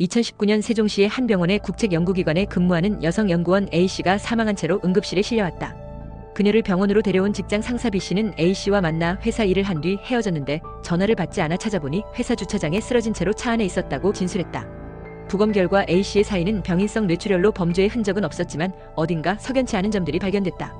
2019년 세종시의 한 병원의 국책연구기관에 근무하는 여성 연구원 A씨가 사망한 채로 응급실에 실려왔다. 그녀를 병원으로 데려온 직장 상사 B씨는 A씨와 만나 회사 일을 한 뒤 헤어졌는데 전화를 받지 않아 찾아보니 회사 주차장에 쓰러진 채로 차 안에 있었다고 진술했다. 부검 결과 A씨의 사인은 병인성 뇌출혈로 범죄의 흔적은 없었지만 어딘가 석연치 않은 점들이 발견됐다.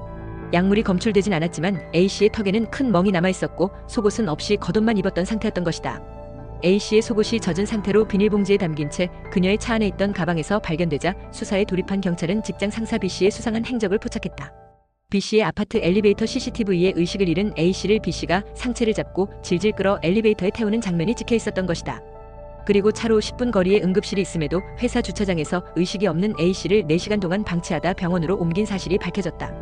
약물이 검출되진 않았지만 A씨의 턱에는 큰 멍이 남아 있었고 속옷은 없이 겉옷만 입었던 상태였던 것이다. A씨의 속옷이 젖은 상태로 비닐봉지에 담긴 채 그녀의 차 안에 있던 가방에서 발견되자 수사에 돌입한 경찰은 직장 상사 B씨의 수상한 행적을 포착했다. B씨의 아파트 엘리베이터 CCTV에 의식을 잃은 A씨를 B씨가 상체를 잡고 질질 끌어 엘리베이터에 태우는 장면이 찍혀 있었던 것이다. 그리고 차로 10분 거리에 응급실이 있음에도 회사 주차장에서 의식이 없는 A씨를 4시간 동안 방치하다 병원으로 옮긴 사실이 밝혀졌다.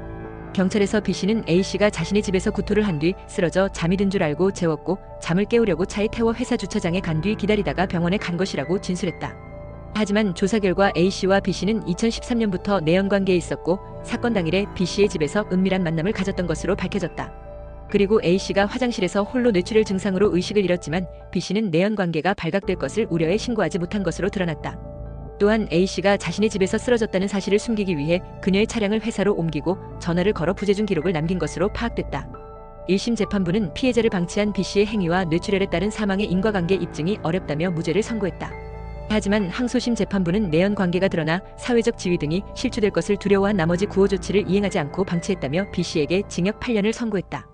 경찰에서 B씨는 A씨가 자신의 집에서 구토를 한 뒤 쓰러져 잠이 든 줄 알고 재웠고 잠을 깨우려고 차에 태워 회사 주차장에 간 뒤 기다리다가 병원에 간 것이라고 진술했다. 하지만 조사 결과 A씨와 B씨는 2013년부터 내연 관계에 있었고 사건 당일에 B씨의 집에서 은밀한 만남을 가졌던 것으로 밝혀졌다. 그리고 A씨가 화장실에서 홀로 뇌출혈 증상으로 의식을 잃었지만 B씨는 내연 관계가 발각될 것을 우려해 신고하지 못한 것으로 드러났다. 또한 A씨가 자신의 집에서 쓰러졌다는 사실을 숨기기 위해 그녀의 차량을 회사로 옮기고 전화를 걸어 부재중 기록을 남긴 것으로 파악됐다. 1심 재판부는 피해자를 방치한 B씨의 행위와 뇌출혈에 따른 사망의 인과관계 입증이 어렵다며 무죄를 선고했다. 하지만 항소심 재판부는 내연 관계가 드러나 사회적 지위 등이 실추될 것을 두려워한 나머지 구호 조치를 이행하지 않고 방치했다며 B씨에게 징역 8년을 선고했다.